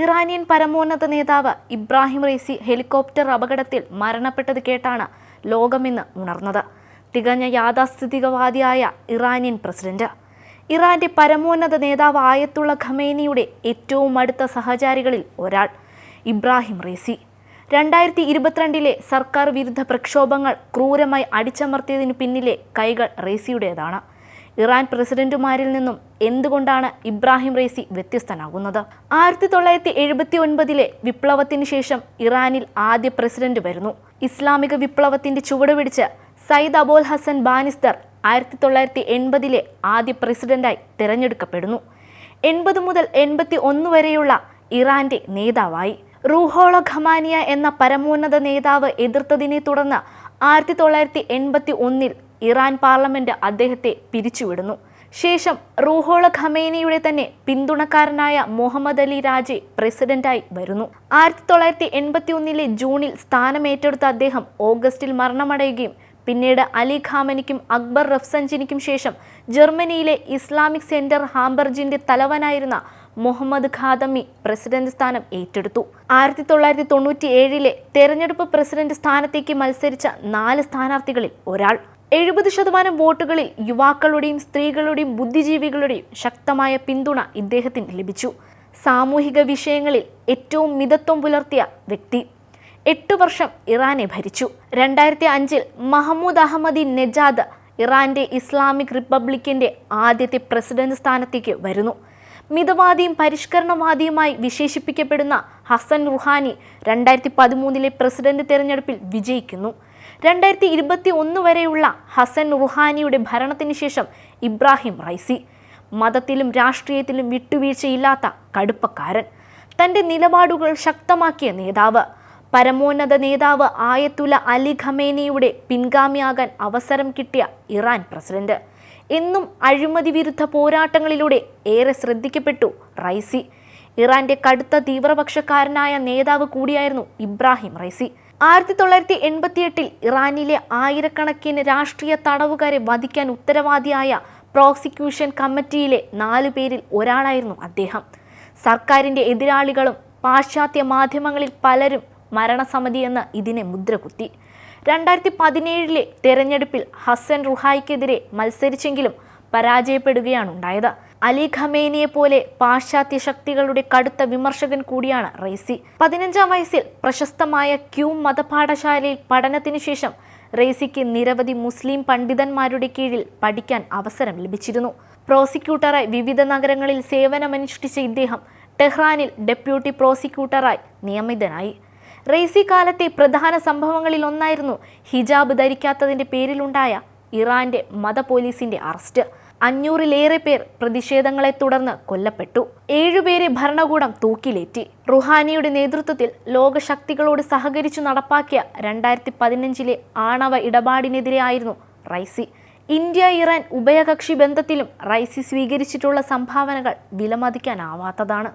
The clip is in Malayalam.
ഇറാനിയൻ പരമോന്നത നേതാവ് ഇബ്രാഹിം റേസി ഹെലികോപ്റ്റർ അപകടത്തിൽ മരണപ്പെട്ടത് കേട്ടാണ് ലോകമിന്ന് ഉണർന്നത്. തികഞ്ഞ യാഥാസ്ഥിതികവാദിയായ ഇറാനിയൻ പ്രസിഡന്റ്. ഇറാന്റെ പരമോന്നത നേതാവ് ആയത്തുള്ള ഖമേനിയുടെ ഏറ്റവും അടുത്ത സഹചാരികളിൽ ഒരാൾ ഇബ്രാഹിം റേസി രണ്ടായിരത്തി ഇരുപത്തിരണ്ടിലെ സർക്കാർ വിരുദ്ധ പ്രക്ഷോഭങ്ങൾ ക്രൂരമായി അടിച്ചമർത്തിയതിനു പിന്നിലെ കൈകൾ റേസിയുടേതാണ് ഇറാൻ പ്രസിഡന്റുമാരിൽ നിന്നും എന്തുകൊണ്ടാണ് ഇബ്രാഹിം റൈസി വ്യത്യസ്തനാകുന്നത്? ആയിരത്തി തൊള്ളായിരത്തി എഴുപത്തി ഒൻപതിലെ വിപ്ലവത്തിന് ശേഷം ഇറാനിൽ ആദ്യ പ്രസിഡന്റ് വരുന്നു. ഇസ്ലാമിക വിപ്ലവത്തിന്റെ ചുവടുപിടിച്ച് സയ്യിദ് അബോൽ ഹസൻ ബാനിസ്തർ ആയിരത്തി തൊള്ളായിരത്തി എൺപതിലെ ആദ്യ പ്രസിഡന്റായി തിരഞ്ഞെടുക്കപ്പെടുന്നു. എൺപത് മുതൽ എൺപത്തി ഒന്ന് വരെയുള്ള ഇറാന്റെ നേതാവായി. റൂഹോള ഖമാനിയ എന്ന പരമോന്നത നേതാവ് എതിർത്തതിനെ തുടർന്ന് ആയിരത്തി തൊള്ളായിരത്തി എൺപത്തി ഒന്നിൽ ഇറാൻ പാർലമെന്റ് അദ്ദേഹത്തെ പിരിച്ചുവിടുന്നു. ശേഷം റൂഹോള ഖമേനിയുടെ തന്നെ പിന്തുണക്കാരനായ മുഹമ്മദ് അലി രാജെ പ്രസിഡന്റായി വരുന്നു. ആയിരത്തി തൊള്ളായിരത്തി എൺപത്തി ഒന്നിലെ ജൂണിൽ സ്ഥാനമേറ്റെടുത്ത അദ്ദേഹം ഓഗസ്റ്റിൽ മരണമടയുകയും പിന്നീട് അലി ഖാമനിക്കും അക്ബർ റഫ്സഞ്ചിനിക്കും ശേഷം ജർമ്മനിയിലെ ഇസ്ലാമിക് സെന്റർ ഹാംബർജിന്റെ തലവനായിരുന്ന മുഹമ്മദ് ഖാദമി പ്രസിഡന്റ് സ്ഥാനം ഏറ്റെടുത്തു. ആയിരത്തി തൊള്ളായിരത്തി തൊണ്ണൂറ്റി ഏഴിലെ തെരഞ്ഞെടുപ്പ് പ്രസിഡന്റ് സ്ഥാനത്തേക്ക് മത്സരിച്ച നാല് സ്ഥാനാർത്ഥികളിൽ ഒരാൾ. എഴുപത് ശതമാനം വോട്ടുകളിൽ യുവാക്കളുടെയും സ്ത്രീകളുടെയും ബുദ്ധിജീവികളുടെയും ശക്തമായ പിന്തുണ ഇദ്ദേഹത്തിന് ലഭിച്ചു. സാമൂഹിക വിഷയങ്ങളിൽ ഏറ്റവും മിതത്വം പുലർത്തിയ വ്യക്തി. എട്ട് വർഷം ഇറാനെ ഭരിച്ചു. രണ്ടായിരത്തി അഞ്ചിൽ മഹമ്മൂദ് അഹമ്മദി നെജാദ് ഇറാന്റെ ഇസ്ലാമിക് റിപ്പബ്ലിക്കിന്റെ ആദ്യത്തെ പ്രസിഡന്റ് സ്ഥാനത്തേക്ക് വരുന്നു. മിതവാദിയും പരിഷ്കരണവാദിയുമായി വിശേഷിപ്പിക്കപ്പെടുന്ന ഹസൻ റുഹാനി രണ്ടായിരത്തി പതിമൂന്നിലെ പ്രസിഡന്റ് തെരഞ്ഞെടുപ്പിൽ വിജയിക്കുന്നു. രണ്ടായിരത്തി ഇരുപത്തി ഒന്ന് വരെയുള്ള ഹസൻ റുഹാനിയുടെ ഭരണത്തിന് ശേഷം ഇബ്രാഹിം റൈസി. മതത്തിലും രാഷ്ട്രീയത്തിലും വിട്ടുവീഴ്ചയില്ലാത്ത കടുപ്പക്കാരൻ. തന്റെ നിലപാടുകൾ ശക്തമാക്കിയ നേതാവ്. പരമോന്നത നേതാവ് ആയത്തുല അലി ഖമേനിയുടെ പിൻഗാമിയാകാൻ അവസരം കിട്ടിയ ഇറാൻ പ്രസിഡന്റ്. എന്നും അഴിമതി വിരുദ്ധ പോരാട്ടങ്ങളിലൂടെ ഏറെ ശ്രദ്ധിക്കപ്പെട്ടു റൈസി. ഇറാന്റെ കടുത്ത തീവ്രപക്ഷക്കാരനായ നേതാവ് കൂടിയായിരുന്നു ഇബ്രാഹിം റൈസി. ആയിരത്തി തൊള്ളായിരത്തി എൺപത്തിയെട്ടിൽ ഇറാനിലെ ആയിരക്കണക്കിന് രാഷ്ട്രീയ തടവുകാരെ വധിക്കാൻ ഉത്തരവാദിയായ പ്രോസിക്യൂഷൻ കമ്മിറ്റിയിലെ നാലു പേരിൽ ഒരാളായിരുന്നു അദ്ദേഹം. സർക്കാരിന്റെ എതിരാളികളും പാശ്ചാത്യ മാധ്യമങ്ങളിൽ പലരും മരണസമിതി എന്ന് ഇതിനെ മുദ്രകുത്തി. രണ്ടായിരത്തി പതിനേഴിലെ തെരഞ്ഞെടുപ്പിൽ ഹസൻ റുഹായിക്കെതിരെ മത്സരിച്ചെങ്കിലും പരാജയപ്പെടുകയാണ് ഉണ്ടായത് അലി ഖമേനിയെ പോലെ പാശ്ചാത്യ ശക്തികളുടെ കടുത്ത വിമർശകൻ കൂടിയാണ് റെയ്സി. പതിനഞ്ചാം വയസ്സിൽ പ്രശസ്തമായ ക്യൂ മതപാഠശാലയിൽ പഠനത്തിനു ശേഷം റെയ്സിക്ക് നിരവധി മുസ്ലിം പണ്ഡിതന്മാരുടെ കീഴിൽ പഠിക്കാൻ അവസരം ലഭിച്ചിരുന്നു. പ്രോസിക്യൂട്ടറായി വിവിധ നഗരങ്ങളിൽ സേവനമനുഷ്ഠിച്ച ഇദ്ദേഹം ടെഹ്റാനിൽ ഡെപ്യൂട്ടി പ്രോസിക്യൂട്ടറായി നിയമിതനായി. റെയ്സി കാലത്തെ പ്രധാന സംഭവങ്ങളിൽ ഒന്നായിരുന്നു ഹിജാബ് ധരിക്കാത്തതിന്റെ പേരിലുണ്ടായ ഇറാന്റെ മത പോലീസിന്റെ അറസ്റ്റ്. അഞ്ഞൂറിലേറെ പേർ പ്രതിഷേധങ്ങളെ തുടർന്ന് കൊല്ലപ്പെട്ടു. ഏഴുപേരെ ഭരണകൂടം തൂക്കിലേറ്റി. റുഹാനിയുടെ നേതൃത്വത്തിൽ ലോകശക്തികളോട് സഹകരിച്ചു നടപ്പാക്കിയ രണ്ടായിരത്തി പതിനഞ്ചിലെ ആണവ ഇടപാടിനെതിരെയായിരുന്നു റൈസി. ഇന്ത്യ ഇറാൻ ഉഭയകക്ഷി ബന്ധത്തിലും റൈസി സ്വീകരിച്ചിട്ടുള്ള സംഭാവനകൾ വിലമതിക്കാനാവാത്തതാണ്.